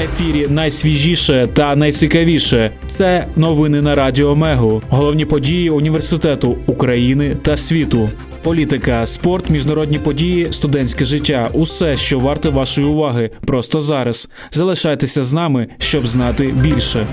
ефірі найсвіжіше та найцікавіше. Це новини на Радіо Мегу. Головні події університету України та світу. Політика, спорт, міжнародні події, студентське життя усе, що варте вашої уваги, просто зараз. Залишайтеся з нами, щоб знати більше.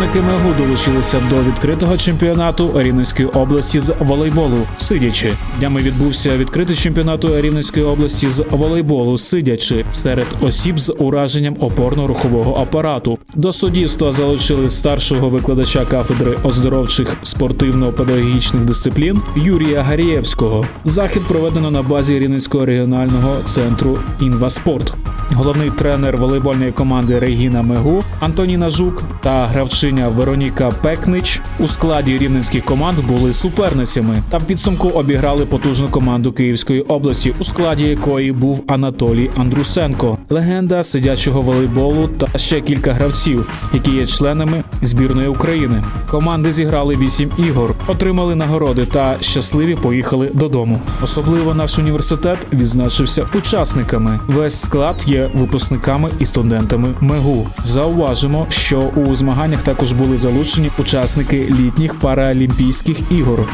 Представники МЕГУ долучилися до відкритого чемпіонату Рівненської області з волейболу сидячи. Днями відбувся відкритий чемпіонату Рівненської області з волейболу сидячи серед осіб з ураженням опорно-рухового апарату. До суддівства залучили старшого викладача кафедри оздоровчих спортивно-педагогічних дисциплін Юрія Гарієвського. Захід проведено на базі Рівненського регіонального центру Інваспорт. Головний тренер волейбольної команди Регіна Мегу Антоніна Жук та гравчиня Вероніка Пекнич у складі рівненських команд були суперницями та в підсумку обіграли потужну команду Київської області, у складі якої був Анатолій Андрусенко, легенда сидячого волейболу та ще кілька гравців, які є членами збірної України. Команди зіграли вісім ігор, отримали нагороди та щасливі поїхали додому. Особливо наш університет відзначився учасниками. Весь склад є випускниками і студентами МЕГУ. Зауважимо, що у змаганнях також були залучені учасники літніх паралімпійських ігор.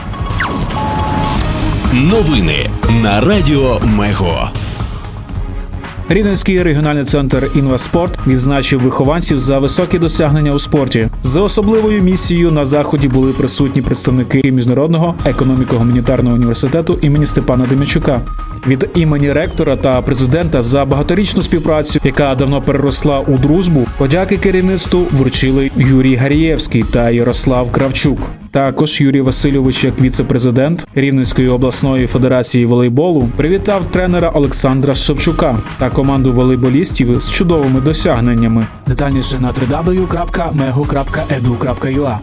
Новини на Радіо Мего. Рівненський регіональний центр Інваспорт відзначив вихованців за високі досягнення у спорті. За особливою місією на заході були присутні представники міжнародного економіко-гуманітарного університету імені Степана Демячука. Від імені ректора та президента за багаторічну співпрацю, яка давно переросла у дружбу, подяки керівництву вручили Юрій Гарієвський та Ярослав Кравчук. Також Юрій Васильович, як віце-президент Рівненської обласної федерації волейболу, привітав тренера Олександра Шевчука та команду волейболістів з чудовими досягненнями. Детальніше на www.megu.edu.ua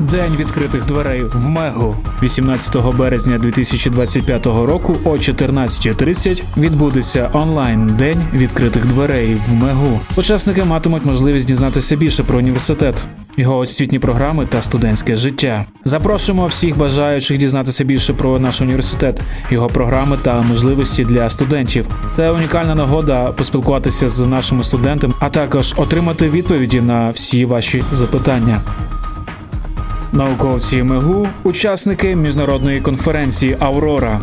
День відкритих дверей в Мегу 18 березня 2025 року о 14.30 відбудеться онлайн день відкритих дверей в Мегу. Учасники матимуть можливість дізнатися більше про університет. Його освітні програми та студентське життя. Запрошуємо всіх бажаючих дізнатися більше про наш університет, його програми та можливості для студентів. Це унікальна нагода поспілкуватися з нашими студентами, а також отримати відповіді на всі ваші запитання. Науковці МЕГУ, учасники міжнародної конференції Аврора.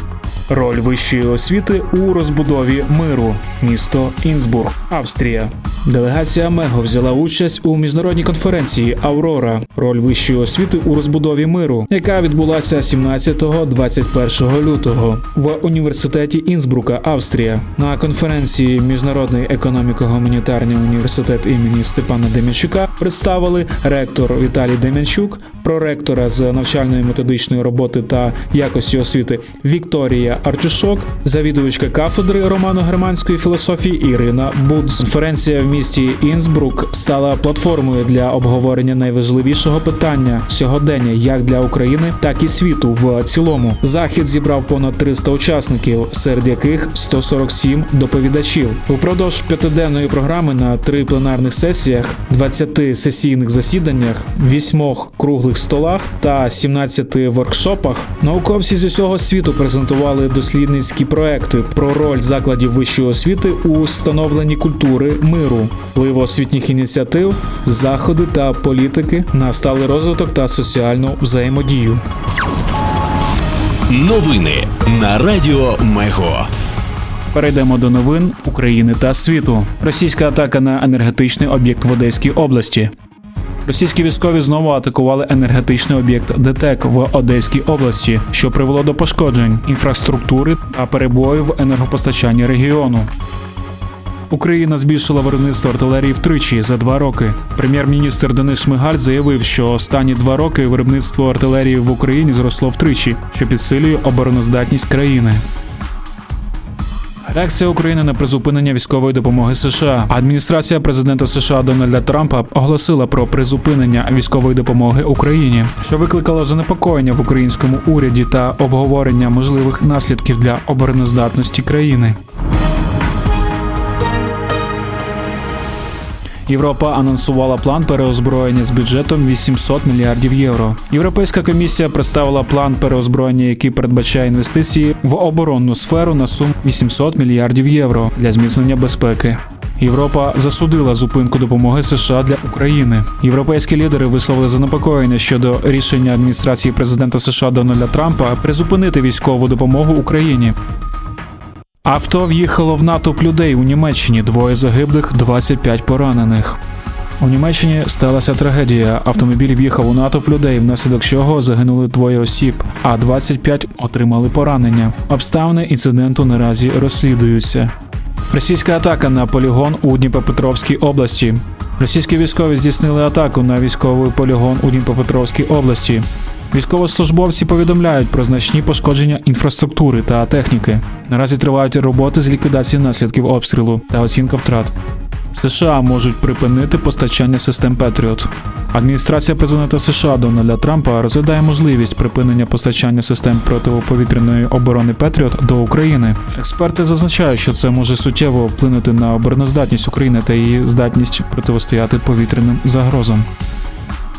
Роль вищої освіти у розбудові миру. Місто Інсбург, Австрія. Делегація МЕГО взяла участь у міжнародній конференції Аврора. Роль вищої освіти у розбудові миру, яка відбулася 17-21 лютого в університеті Інсбрука, Австрія. На конференції Міжнародний економіко-гуманітарний університет імені Степана Дем'янчука представили ректор Віталій Дем'янчук, проректора з навчальної методичної роботи та якості освіти Вікторія Арчушок, завідувачка кафедри романо-германської філософії Ірина Будз. Конференція в місті Інсбрук стала платформою для обговорення найважливішого питання сьогодення як для України, так і світу в цілому. Захід зібрав понад 300 учасників, серед яких 147 доповідачів. Упродовж п'ятиденної програми на три пленарних сесіях, 20 сесійних засіданнях, 8 круглих столах та 17 воркшопах науковці з усього світу презентували дослідницькі проекти про роль закладів вищої освіти у становленні культури миру, впливу освітніх ініціатив, заходи та політики на сталий розвиток та соціальну взаємодію. Новини на Радіо Мего. Перейдемо до новин України та світу. Російська атака на енергетичний об'єкт в Одеській області. Російські військові знову атакували енергетичний об'єкт ДТЕК в Одеській області, що привело до пошкоджень інфраструктури та перебоїв в енергопостачанні регіону. Україна збільшила виробництво артилерії втричі за два роки. Прем'єр-міністр Денис Шмигаль заявив, що останні два роки виробництво артилерії в Україні зросло втричі, що підсилює обороноздатність країни. Реакція України на призупинення військової допомоги США. Адміністрація президента США Дональда Трампа оголосила про призупинення військової допомоги Україні, що викликало занепокоєння в українському уряді та обговорення можливих наслідків для обороноздатності країни. Європа анонсувала план переозброєння з бюджетом 800 мільярдів євро. Європейська комісія представила план переозброєння, який передбачає інвестиції в оборонну сферу на суму 800 мільярдів євро для зміцнення безпеки. Європа засудила зупинку допомоги США для України. Європейські лідери висловили занепокоєння щодо рішення адміністрації президента США Дональда Трампа призупинити військову допомогу Україні. Авто в'їхало в натовп людей у Німеччині. Двоє загиблих, 25 поранених. У Німеччині сталася трагедія. Автомобіль в'їхав у натовп людей, внаслідок чого загинули двоє осіб, а 25 отримали поранення. Обставини інциденту наразі розслідуються. Російська атака на полігон у Дніпропетровській області. Російські військові здійснили атаку на військовий полігон у Дніпропетровській області. Військовослужбовці повідомляють про значні пошкодження інфраструктури та техніки. Наразі тривають роботи з ліквідації наслідків обстрілу та оцінка втрат. США можуть припинити постачання систем Петріот. Адміністрація президента США Дональда Трампа розглядає можливість припинення постачання систем протиповітряної оборони Петріот до України. Експерти зазначають, що це може суттєво вплинути на обороноздатність України та її здатність протистояти повітряним загрозам.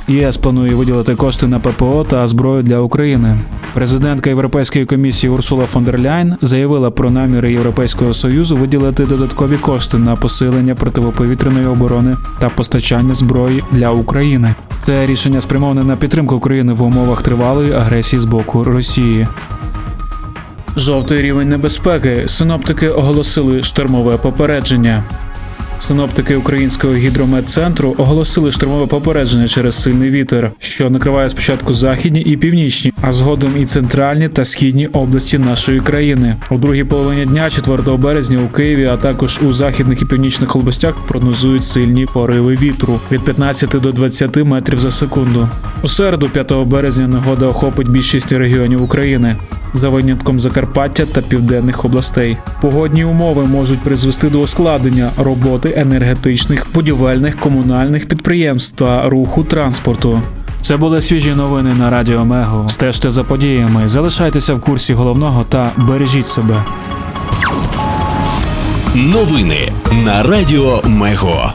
ЄС планує виділити кошти на ППО та зброю для України. Президентка Європейської комісії Урсула фон дер Ляйн заявила про наміри Європейського союзу виділити додаткові кошти на посилення протиповітряної оборони та постачання зброї для України. Це рішення спрямоване на підтримку України в умовах тривалої агресії з боку Росії. Жовтий рівень небезпеки. Синоптики оголосили штормове попередження. Синоптики Українського гідрометцентру оголосили штормове попередження через сильний вітер, що накриває спочатку західні і північні, а згодом і центральні та східні області нашої країни. У другій половині дня, 4 березня, у Києві, а також у західних і північних областях прогнозують сильні пориви вітру від 15 до 20 метрів за секунду. У середу, 5 березня, негода охопить більшість регіонів України. За винятком Закарпаття та південних областей погодні умови можуть призвести до ускладнення роботи енергетичних, будівельних, комунальних підприємств та руху транспорту. Це були свіжі новини на Радіо Мего. Стежте за подіями, залишайтеся в курсі головного та бережіть себе. Новини на Радіо Мего.